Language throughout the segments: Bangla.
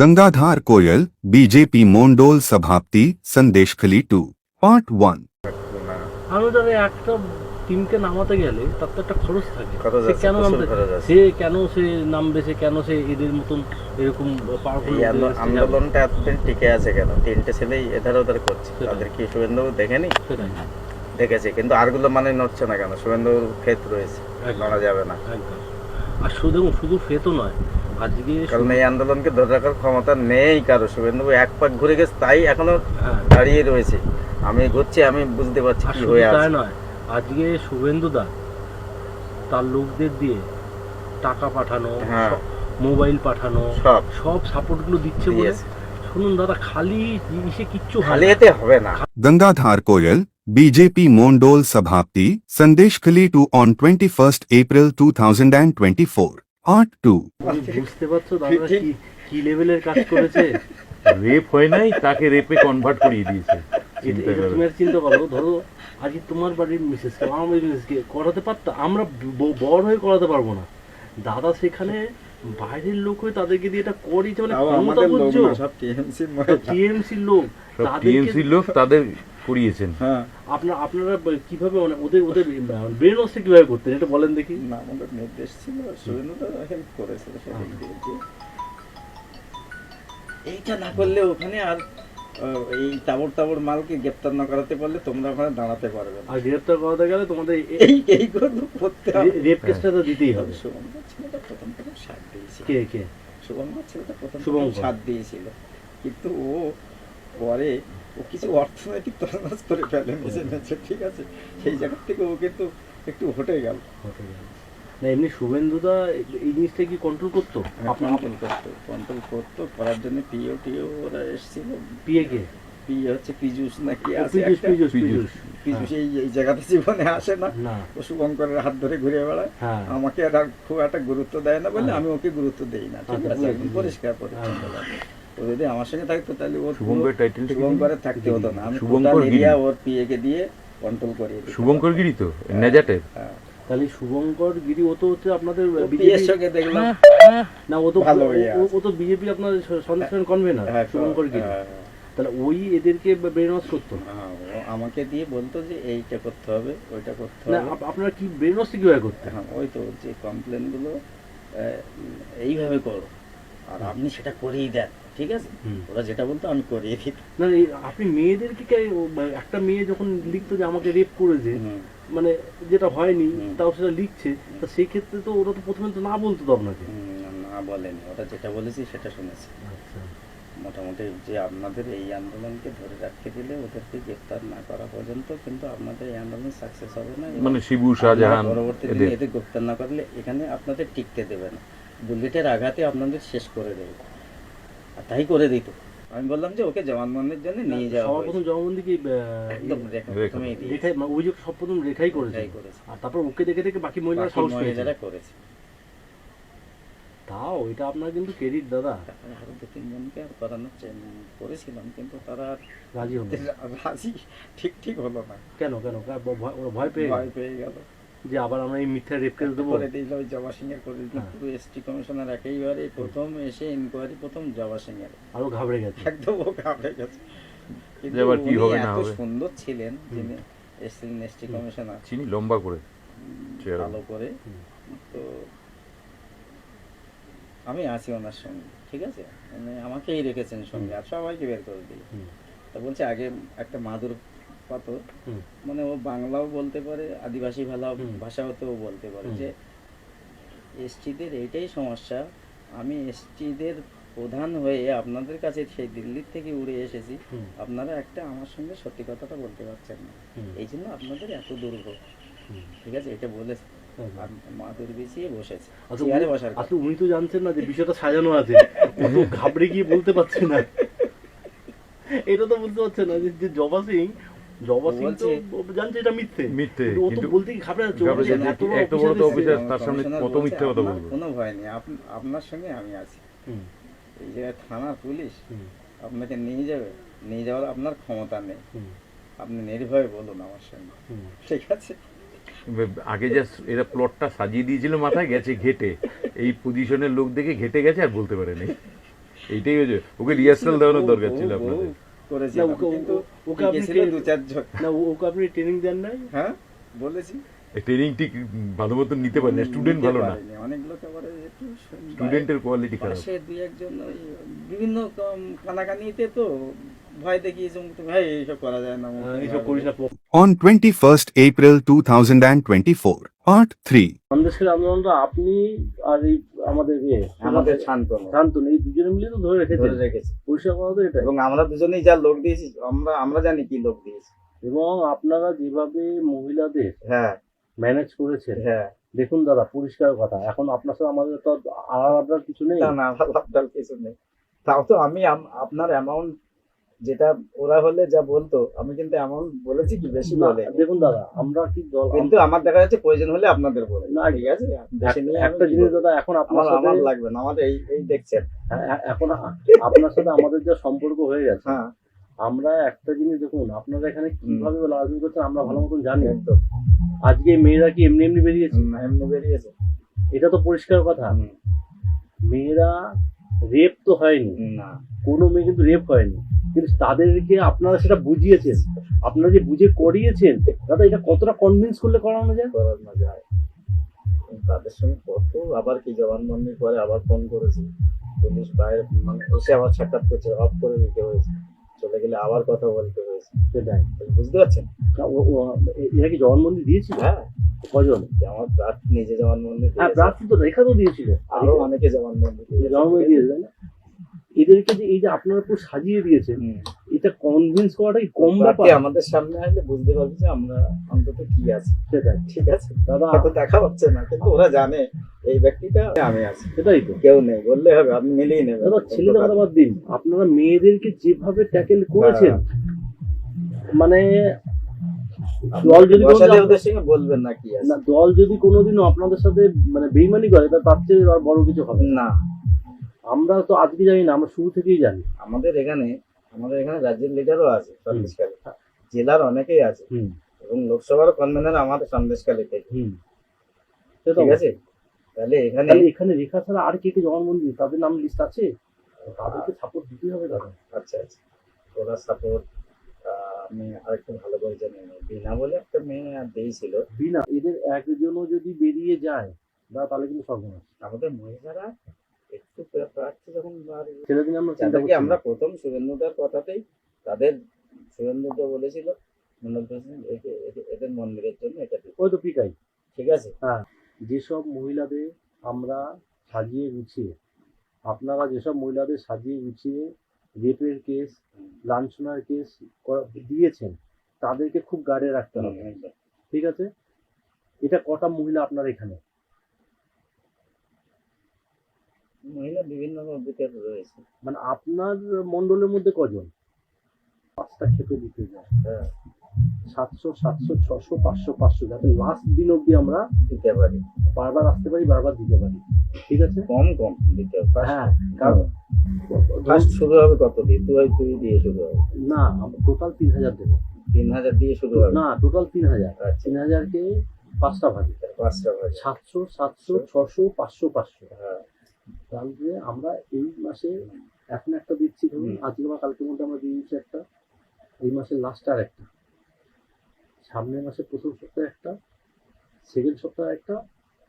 ગંગાધાર કોયલ બીજેપી મોંડોલ સભાપતિ સંદેશ ખલીટુ પાર્ટ ওয়ান আমি একটা টিমকে নামাতে গেলে তার তো একটা খরচ থাকে। সে কেন নামবে? সে কেন সে নামবে? সে কেন সে এদের মতন এরকম আন্দোলনটা এতদিন টিকে আছে কেন? তিনটে ছেলেই এধার ওধার করছে। তাদের কি শুভেন্দু দেখেনি দেখেছে কিন্তু আরগুলো মানে নড়ছে না কেন? শুভেন্দুর ক্ষেত রয়েছে। নড়া যাবে না। আর শুধু শুধু ফেতও নয় আজকে কারণ এই আন্দোলনকে ধরে রাখার ক্ষমতা নেই কারও শুভেন্দু এক পাক ঘুরে গেছে তাই এখনও হ্যাঁ। দাঁড়িয়ে রয়েছে। আমি ঘুরছি আমি বুঝতে পারছি কি হয়ে আছে। আজকে শুভেন্দু দা তার লোকদের দিয়ে টাকা পাঠানো হ্যাঁ। মোবাইল পাঠানো সব। সব সাপোর্টগুলো দিচ্ছে বলে শুনুন দাদা খালি জিনিসে কিচ্ছু হালেতে হবে না। গঙ্গাধার কোয়েল বিজেপি মন্ডল সভাপতি Sandeshkhali two on twenty first April two thousand 21st twenty four part two বুঝতে পারছ দাদা কি কি লেভেলের কাজ করেছে? রেপ হয় নাই তাকে রেপে কনভার্ট করিয়ে দিয়েছে। তুমি চিন্তা করো ধরো আজকে তোমার বাড়ির মিসেসকে আমার বাড়ির মিসেসকে করাতে পারতো? আমরা বড় হয়ে করাতে পারব না। দাদা সেখানে বাইরের লোক হয়ে তাদেরকে দিয়ে এটা করিয়েছে মানে ক্ষমতা বুঝছ? টিএমসির লোক। তাদেরকে টিএমসির লোক তাদের করিয়েছেন। আপনার আপনারা কীভাবে মানে ওদের ওদের ব্রেন ওয়াশটা কীভাবে করতেন এটা বলেন দেখি। না আমাদের নির্দেশ ছিল শুভেন্দু হেল্প যে এইটা না করলে ওখানে আর এই তাবড় তাবড় মালকে গ্রেপ্তার না করাতে পারলে তোমরা ওখানে দাঁড়াতে পারবে আর গ্রেপ্তার করাতে গেলে তোমাদের এই এইগুলো করতে হবে। রেপ কেসটা তো দিতেই হবে। শুভঙ্কর ছেলেটা প্রথম প্রথম সাথ দিয়েছিল। কে কে? শুভঙ্কর ছেলেটা প্রথম প্রথম সাথ দিয়েছিল। কিন্তু ও পরে কিছু অর্থনৈতিক তছনছ করে ফেলে মেঝে মেঝে ঠিক আছে। সেই জায়গা থেকে ও কিন্তু একটু হটে গেল। হতে গেলে। না এমনি শুভেন্দুদা এই জিনিসটা কি কন্ট্রোল করতো? কন্ট্রোল করতো কন্ট্রোল করতো করার জন্য পিও টিও ওরা এসেছিল। পিএ কে? পি হচ্ছে পিজুস নাকি আছে পিজুস পিজুস পিজুস। এই এই জায়গাতে জীবনে আসে না। ও শুভঙ্করের হাত ধরে ঘুরে বেড়ায়। হ্যাঁ। আমাকে আর খুব একটা গুরুত্ব দেয় না বলে হ্যাঁ। আমি ওকে গুরুত্ব দেই না। ঠিক আচ্ছা, আছে পরিষ্কার পরিচ্ছন্ন। হ্যাঁ। ও যদি আমার সঙ্গে থাকতো তাহলে ও শুভঙ্কর? শুভঙ্করের থাকতে হতো না। আমি শুভঙ্কর টোটাল গিরি। এরিয়া ওর পিএ কে দিয়ে কন্ট্রোল করিয়ে শুভঙ্কর গিরি তো? নেজাটের? হ্যাঁ। তাহলে শুভঙ্কর গিরি ও তো হচ্ছে আপনাদের সঙ্গে দেখলাম। না ও তো ভালো ইয়ে ও- তো বিজেপি আপনার সন্দেশন কনভেনার হ্যাঁ, শুভঙ্কর গিরি। হ্যাঁ, তাহলে ওই এদেরকে ব্রেন ওয়াশ করতো হ্যাঁ, ও আমাকে দিয়ে বলতো যে এইটা করতে হবে ওইটা করতে হবে। আপ- আপনারা কি ব্রেন ওয়াশ কীভাবে করতেন? হ্যাঁ ওই তো যে কমপ্লেনগুলো আহ, এইভাবে করো। আর আপনি সেটা করেই দেন। ঠিক আছে? ওরা যেটা বলতো আমি করিয়ে দিতাম। না আপনি মেয়েদেরকে একটা মেয়ে যখন লিখতো যে আমাকে রেপ করেছে মানে যেটা হয়নি তাও সেটা লিখছে তা সেই ক্ষেত্রে তো ওরা তো প্রথমে তো না বলতো তো আপনাকে? না বলেনি। ওরা যেটা বলেছি সেটা শুনেছি। আচ্ছা। মোটামুটি যে আপনাদের এই আন্দোলনকে ধরে রাখতে দিলে ওদেরকে গ্রেপ্তার না করা পর্যন্ত কিন্তু আপনাদের এই আন্দোলন সাকসেস হবে না মানে শিবু শাহজাহান পরবর্তী দিনে এদের গ্রেপ্তার না করলে এখানে আপনাদের টিকতে দেবে না। বুলেটের আঘাতে আপনাদের শেষ করে দেবে। আর তাই করে দিত। আমি বললাম যে ওকে জবানবন্দির জন্য নিয়ে যাওয়া সবার প্রথম হয়েছে। কি একদম। রেখাই মানে ওই যে সব প্রথম রেখাই করেছে। আর তারপর ওকে দেখে দেখে বাকি মহিলারা সাহস মহিলারা করেছে। তাও এটা আপনার কিন্তু ক্রেডিট দাদা। আরও দু তিনজনকে আর করানোর করেছিলাম কিন্তু তারা আর রাজি হলো রাজি ঠিক ঠিক হলো না। কেন কেন? ভয়- ওরা ভয় পেয়ে ভয় পেয়ে গেল। যে আবার আমরা এই মিথ্যা রেপ কেস দেবো? করে দিল ওই জবা সিং এর করে দিল হ্যাঁ। পুরো এসটি কমিশনার একেবারে প্রথম এসে ইনকোয়ারি প্রথম জবা সিং এর আরও ঘাবড়ে গেছে। একদম ও ঘাবড়ে গেছে। কিন্তু যে আবার কি হবে না এত হবে। সুন্দর ছিলেন যিনি এসছিলেন এসটি কমিশনার। চিনি লম্বা করে। ভালো করে। তো আমি আছি ওনার সঙ্গে ঠিক আছে? মানে আমাকেই রেখেছেন সঙ্গে আর সবাইকে বের করে দিই তা বলছে আগে একটা মাদুর পাথর মানে ও বাংলাও বলতে পারে আদিবাসী ভাষা হুম। ভাষাতেও বলতে পারে যে এসটিদের এইটাই সমস্যা। আমি এসটিদের প্রধান হয়ে আপনাদের কাছে সেই দিল্লির থেকে উড়ে এসেছি। আপনারা একটা আমার সঙ্গে সত্যি কথাটা বলতে পারছেন না। এই জন্য আপনাদের এত দুর্ভোগ ঠিক আছে? এটা বলেছে। মাদুর বিছিয়ে বসেছে। আচ্ছা, চেয়ারে উনি- বসার কথা। উনি তো জানছেন না যে বিষয়টা সাজানো আছে। ও ঘাবড়ে গিয়ে বলতে পারছে না। এটা তো বলতে পারছে না যে- যে জবা সিং জবা সিং তো জানছে এটা মিথ্যে। মিথ্যে, ও তো বলতে গিয়ে ঘাবড়ে যাচ্ছে ঘাবড়ে ওর যাচ্ছে, এত বড় তো অফিসার, তার সামনে কত মিথ্যে কথা বলব? কোনো ভয় নেই আপনার সঙ্গে আমি আছি। এই জায়গায় থানা পুলিশ আপনাকে নিয়ে যাবে নিয়ে যাওয়ার আপনার ক্ষমতা নেই। আপনি নির্ভয়ে বলুন আমার সঙ্গে। ঠিক আছে? আগে যা এরা প্লটটা সাজিয়ে দিয়েছিল মাথায় গেছে ঘেটে। এই পজিশনের লোক দেখে ঘেটে গেছে আর বলতে পারেনি। এইটাই হয়েছে। ওকে রিহার্সাল দেওয়ানোর দরকার ছিল আপনাদের। ওকে- ওকে আপনি দু না ও- ওকে আপনি ট্রেনিং দেন নাই? হ্যাঁ বলেছি। ট্রেনিং ঠিক ভালো মতন নিতে পারে না স্টুডেন্ট ভালো না। অনেক লোক আবার একটু স্টুডেন্টের কোয়ালিটি খারাপ। পাশে দুই একজন বিভিন্ন কানাকানিতে তো ভয় দেখিয়েছে ভাই এইসব করা যায় না আহ, এইসব করিস না On 21st April 2024. Part 3. সন্দেশের আন্দোলনটা আপনি আর এই আমাদের ইয়ে আমাদের শান্তন শান্তন এই দুজনে মিলে তো ধরে রেখেছে। রেখেছে। পরিষ্কার করা তো এটা এবং আমরা দুজনেই যা লোক দিয়েছি আমরা আমরা জানি কি লোক দিয়েছি। এবং আপনারা যেভাবে মহিলাদের হ্যাঁ। ম্যানেজ করেছেন হ্যাঁ। দেখুন দাদা পরিষ্কার কথা। এখন আপনার সাথে আমাদের তো আলাদা কিছু নেই। না না লাভটাল কিছু নেই। তাও তো আমি আপনার অ্যামাউন্ট যেটা ওরা হলে যা বলতো আমি কিন্তু এমন বলেছি কি বেশি বলে। দেখুন দাদা আমরা কি দল কিন্তু আমার দেখা যাচ্ছে প্রয়োজন হলে আপনাদের বলে। না, ঠিক আছে? একটা জিনিস দাদা এখন আপনার আমার লাগবে না আমাদের এই এই দেখছেন। এ- এ- এখন আপনার সাথে আমাদের যা সম্পর্ক হয়ে গেছে হ্যাঁ। আমরা একটা জিনিস দেখুন আপনারা এখানে কীভাবে রাজনীতি করছেন আমরা ভালো মতন জানি। আজকে মেয়েরা কি এমনি এমনি বেরিয়েছে? এমনি বেরিয়েছে। এটা তো পরিষ্কার কথা। মেয়েরা রেপ তো হয়নি। না। কোনো মেয়ে কিন্তু রেপ হয়নি। কিন্তু তাদেরকে আপনারা সেটা বুঝিয়েছেন। আপনারা যে বুঝে করিয়েছেন দাদা এটা কতটা কনভিন্স করলে করানো যায়? করানো যায়। তাদের সঙ্গে কত আবার কি জবানবন্দি করে আবার ফোন করেছি। পুলিশ বাইরে মানে এসে আবার সাক্ষাৎ করছে অফ করে দিতে হয়েছে। চলে গেলে আবার কথা বলতে হয়েছে। সেটাই। বুঝতে পারছেন? এরা কি জবানবন্দি দিয়েছিল? হ্যাঁ। কজন? আমার ব্রাত নিজে জবানবন্দি হ্যাঁ। প্রার্থী তো রেখা তো দিয়েছিল। আরও অনেকে জবানবন্দি। জবানবন্দি দিয়েছে। না? এদেরকে যে এই যে আপনারা পুরো সাজিয়ে দিয়েছেন এটা কনভিন্স করাটাই কম ব্যাপার। আমাদের সামনে আসলে বুঝতে পারবে যে আমরা অন্তত কি আছে। সেটাই ঠিক আছে। দাদা হয়তো দেখা পাচ্ছে না কিন্তু ওরা জানে এই ব্যক্তিটা আমি আছি। সেটাই তো। কেউ নেই বললে হবে আপনি মিলিয়ে নেবেন। দাদা ছেলেদের কথা বাদ দিন। আপনারা মেয়েদেরকে যেভাবে ট্যাকেল করেছেন মানে দল যদি বলবেন না কি না দল যদি কোনোদিনও আপনাদের সাথে মানে বেইমানি করে তার চেয়ে আর বড় কিছু হবে না। আমরা তো আজকে জানি না আমরা শুরু থেকেই জানি। আমাদের এখানে আমাদের এখানে রাজ্যের লিডারও আছে সন্দেশকালী জেলার অনেকেই আছে। হুম। এবং লোকসভার কনভেনার আমাদের সন্দেশকালী থেকে হুম। সেটা ঠিক আছে? তাহলে এখানে এখানে রেখা ছাড়া আর কে কে জবানবন্দি তাদের নাম লিস্ট আছে? তাদেরকে সাপোর্ট দিতেই হবে দাদা। আচ্ছা আচ্ছা। ওরা সাপোর্ট আমি আরেকটু ভালো করে জানি বিনা বলে একটা মেয়ে আর দিয়েছিল বিনা এদের একজনও যদি বেরিয়ে যায় দাদা তাহলে কিন্তু সর্বনাশ। আমাদের মহিলারা একটু প্রার্থী যখন আমরা তাদেরকে আমরা প্রথম সুরেন্দ্রদার কথাতেই তাদের সুরেন্দ্রদা বলেছিল মন্ডল প্রেসিডেন্ট এদের মন্দিরের জন্য এটা ওই তো পিকাই। ঠিক আছে? হ্যাঁ। যেসব মহিলাদের আমরা সাজিয়ে গুছিয়ে আপনারা যেসব মহিলাদের সাজিয়ে গুছিয়ে রেপের কেস লাঞ্ছনার কেস দিয়েছেন তাদেরকে খুব গার্ডে রাখতে হবে। ঠিক আছে? এটা কটা মহিলা আপনার এখানে? মহিলা বিভিন্ন বুথে রয়েছে। মানে আপনার মন্ডলের মধ্যে কজন? পাঁচটা খেপে দিতে যায়। হ্যাঁ। সাতশো সাতশো ছশো পাঁচশো পাঁচশো যাতে লাস্ট দিন অবধি আমরা দিতে পারি। বারবার আসতে পারি বারবার দিতে পারি। ঠিক আছে? কম কম দিতে হবে। হ্যাঁ কারণ ফার্স্ট শুরু হবে কত দিয়ে তুই তুই দিয়ে শুরু হবে। না আমরা টোটাল তিন হাজার দেবো। তিন হাজার দিয়ে শুরু হবে? না টোটাল তিন হাজার। আচ্ছা। তিন হাজারকে পাঁচটা ভাগে পাঁচটা বাজে সাতশো সাতশো ছশো পাঁচশো পাঁচশো। হ্যাঁ। তাহলে আমরা এই মাসে এখন একটা দিচ্ছি ধরুন। আজকে বা কালকের মধ্যে আমরা দিয়ে দিচ্ছি একটা এই মাসের লাস্ট আর একটা সামনের মাসের প্রথম সপ্তাহে একটা সেকেন্ড সপ্তাহে একটা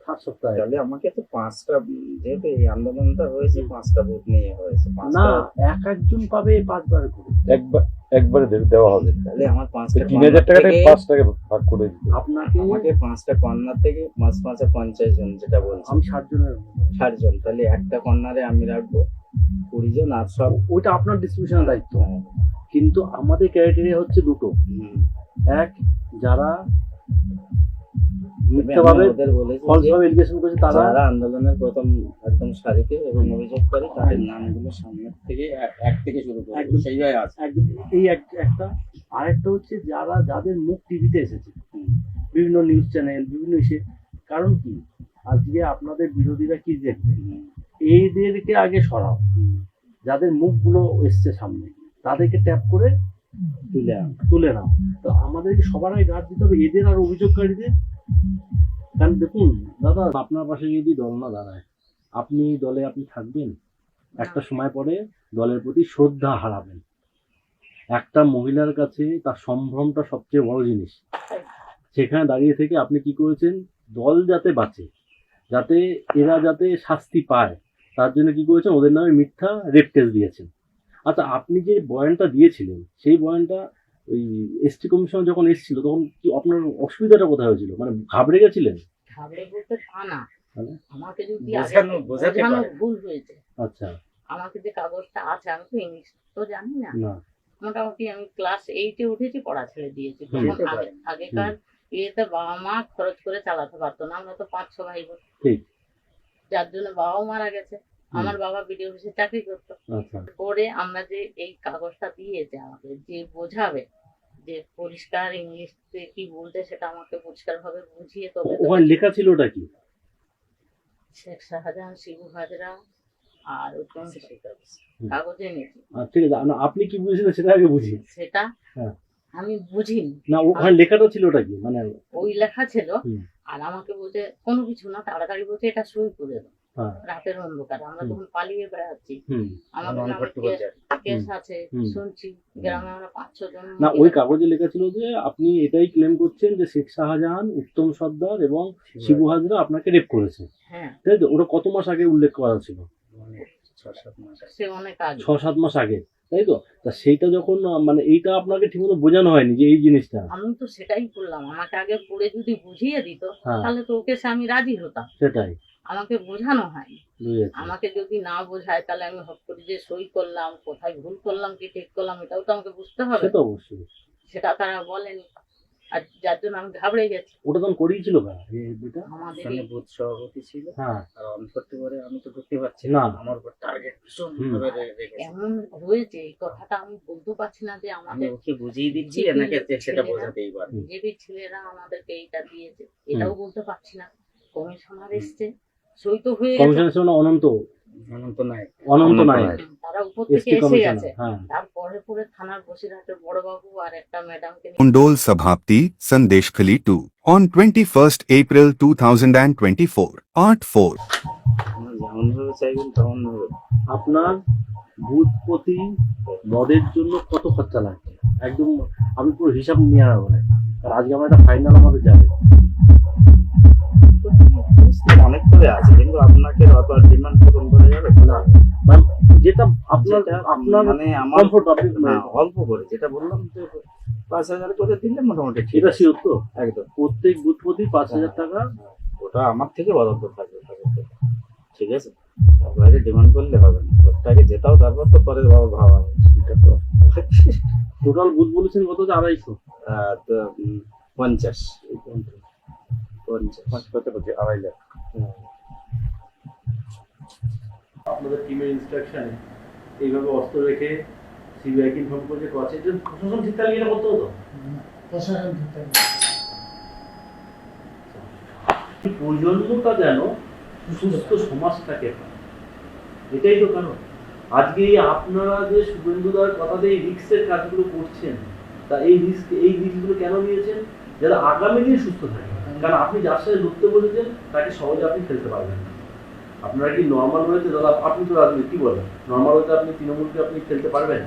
থার্ড সপ্তাহে। তাহলে আমাকে তো পাঁচটা যেহেতু এই আন্দোলনটা হয়েছে পাঁচটা বুথ নিয়ে হয়েছে না এক একজন পাবে পাঁচবার করে একবার একবারে দেওয়া হবে। তাহলে আমার পাঁচটা তিন হাজার টাকাটা থেকে- পাঁচ টাকা ভাগ করে দিতে আপনাকে আমাকে পাঁচটা কর্নার থেকে পাঁচ পাঁচে পঞ্চাশ জন যেটা বলছি। আমি ষাট জনের ষাট জন। তাহলে একটা কর্নারে আমি রাখব কুড়ি জন আর সব ওইটা আপনার ডিস্ট্রিবিউশনের দায়িত্ব। হ্যাঁ, কিন্তু আমাদের ক্রাইটেরিয়া হচ্ছে দুটো। এক যারা মিথ্যাভাবে ফলসভাবে এলিগেশন করেছে তারা। আন্দোলনের প্রথম একদম সারিতে এবং অভিযোগ করে তাদের নামগুলো সামনের থেকে এক- থেকে শুরু করে একদম। আছে। এই এক- একটা আরেকটা হচ্ছে যারা যাদের মুখ টিভিতে এসেছে বিভিন্ন নিউজ চ্যানেল বিভিন্ন ইসে কারণ কি? আজকে আপনাদের বিরোধীরা কি দেখবে? এইদেরকে আগে সরাও। যাদের মুখগুলো এসছে সামনে তাদেরকে ট্যাপ করে তুলে। তুলে নাও। তো আমাদেরকে সবার আগে গার্ড দিতে হবে। এদের আর অভিযোগকারীদের কারণ দেখুন, দাদা, আপনার পাশে যদি দল না দাঁড়ায়, আপনি দলে আপনি থাকবেন। একটা সময় পরে দলের প্রতি শ্রদ্ধা হারাবেন। একটা মহিলার কাছে তার সম্ভ্রমটা সবচেয়ে বড় জিনিস। সেখানে দাঁড়িয়ে থেকে আপনি কি করেছেন? দল যাতে বাঁচে, যাতে এরা যাতে শাস্তি পায়, তার জন্য কি করেছেন? ওদের নামে মিথ্যা রেপ কেস দিয়েছেন। আচ্ছা আপনি যে বয়ানটা দিয়েছিলেন, সেই বয়ানটা ওই এসটি কমিশন যখন এসেছিল তখন কি আপনার অসুবিধাটা কোথায় হয়েছিল? মানে ঘাবড়ে গেছিলেন? ঘাবড়ে বলতে তা না। আমাকে যদি বোঝানো- বোঝাতে বোঝানো পারে। ভুল হয়েছে। আচ্ছা। আমাকে যে কাগজটা আছে আমি তো ইংলিশ তো জানি না। না। মোটামুটি আমি ক্লাস এইটে উঠেছি পড়া ছেড়ে দিয়েছি। তখন আগেকার ইয়েতে বাবা মা খরচ করে চালাতে পারতো না আমরা তো পাঁচ ছ ভাই বোন। ঠিক। যার জন্য বাবাও মারা গেছে। আমার বাবা বিডিও অফিসে চাকরি করতো। আচ্ছা। করে আমরা যে এই কাগজটা দিয়েছে আমাকে যে বোঝাবে যে পরিষ্কার ইংলিশে কি বলতে সেটা আমাকে পরিষ্কার ভাবে বুঝিয়ে তবে ওখানে লেখা ছিল ওটা কি? শেখ শাহজাহান শিবু হাজরা আর উত্তম কাগজে নিয়েছি আচ্ছা, ঠিক আছে আপনি কি বুঝেছিলেন সেটা আগে বুঝি সেটা হ্যাঁ। আমি বুঝিনি। না ওখানে লেখাটা ছিল ওটা কি? মানে ওই লেখা ছিল আর আমাকে বলছে কোনো কিছু না তাড়াতাড়ি বলছে এটা সই করে দাও। রাতের অন্ধকার। আমরা। তখন পালিয়ে বেড়াচ্ছি। আমাদের নামে কেস- আছে শুনছি। গ্রামে আমরা পাঁচ ছ জন না ওই কাগজে লেখা ছিল যে আপনি এটাই ক্লেম করছেন যে শেখ শাহজাহান উত্তম সর্দার এবং শিবু হাজরা। আপনাকে রেপ করেছে। হ্যাঁ। তাই তো? ওটা কত মাস আগে উল্লেখ করা ছিল? সে অনেক ছ সাত মাস আগে। তাই তো? তা সেইটা যখন মানে এইটা আপনাকে ঠিকমতো বোঝানো হয়নি যে এই জিনিসটা। আমি তো সেটাই করলাম আমাকে আগে পড়ে যদি বুঝিয়ে দিত হ্যাঁ। তাহলে তো ওকে সে আমি রাজি হতাম। সেটাই। আমাকে বোঝানো হয়নি। আমাকে যদি না বোঝায় তাহলে আমি হট করে যে সই করলাম কোথায় ভুল করলাম কি ঠিক করলাম এটাও তো আমাকে বুঝতে হবে। অবশ্যই। সেটা তারা বলেনি। আর যার জন্য আমি ঘাবড়ে গেছি। ওটা তখন করিয়েছিল না আমাদের বুথ সভাপতি ছিল। হ্যাঁ। আর অন করতে পারে আমি তো ঢুকতে পারছি না। আমার উপর টার্গেট ভীষণ এমন হয়েছে এই কথাটা আমি বলতে পারছি না যে আমি আমাদের ওকে বুঝিয়ে দিচ্ছি যে এনাকে সেটা বোঝাতেই পারে। বিজেপি ছেলেরা আমাদেরকে এইটা দিয়েছে। এটাও বলতে পারছি না। কমিশনার এসছে। সই তো হয়ে গেছে কমিশনের ছিল না অনন্ত অনন্ত নায়ক অনন্ত অনন্ত নায়ক নায়ক। তারা উপর থেকে এসটি এসে কমিশনার গেছে হ্যাঁ তারপরে পরে থানার বসিরহাটের বড়বাবু আর একটা ম্যাডামকে নিয়ে Mundol Sabhapti, Sandeshkhali 2. On 21st April 2024. Art 4. আমরা যেমন চাইবেন তেমন আপনার বুথ প্রতি মদের জন্য কত খরচা লাগছে একদম আমি পুরো হিসাব নিয়ে আনব না আর আজকে আমার একটা ফাইনাল আমাদের যাবে। অনেক করে আছে কিন্তু আপনাকে অত ডিমান্ড পূরণ করে যাবে না যেটা আপনার আপনার মানে আমার হ্যাঁ, অল্প করে যেটা বললাম যে পাঁচ হাজার করে দিলে মোটামুটি ঠিক আছে। তো? একদম। প্রত্যেক বুথ প্রতি পাঁচ হাজার টাকা ওটা আমার থেকে বরাদ্দ থাকবে। ঠিক আছে? বাইরে ডিমান্ড করলে হবে না। ওটাকে যেটাও তারপর তো পরে ভাবা ভাবা হবে। টোটাল বুথ বলেছেন কত যে আড়াইশো। পঞ্চাশ। পঞ্চাশ। কত বলছি আড়াই লাখ। আপনাদের টিমের ইনস্ট্রাকশনে এইভাবে অস্ত্র রেখে সিবিআইকে ইনফর্ম করে যে করছে যে প্রশাসন ঠিক তাহলে এটা করতে হতো? প্রজন্মটা যেন সুস্থ সমাজটাকে এটাই তো কারণ। আজকে আপনারা যে শুভেন্দুদার কথাতে এই রিক্সের কাজগুলো করছেন, তা এই রিস্ক এই রিস্কগুলো কেন নিয়েছেন? যারা আগামী দিনে সুস্থ থাকে কারণ আপনি যার সাথে লড়তে বলেছেন তাকে সহজে আপনি ফেলতে পারবেন না। আপনারা কি নর্মাল হয়েছে? দাদা, আপনি তো রাজনীতি কি বলেন? নর্মাল হতে আপনি তৃণমূলকে আপনি ফেলতে পারবেন?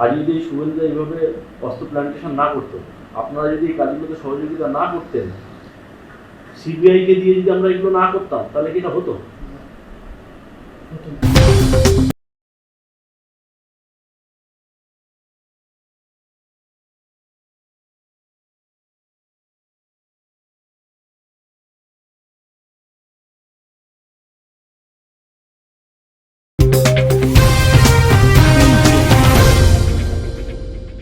আর যদি শুভেন্দু এইভাবে অস্ত্র প্ল্যান্টেশন না করতো, আপনারা যদি এই কাজগুলোতে সহযোগিতা না করতেন সিবিআই কে দিয়ে যদি আমরা এগুলো না করতাম, তাহলে কি এটা হতো?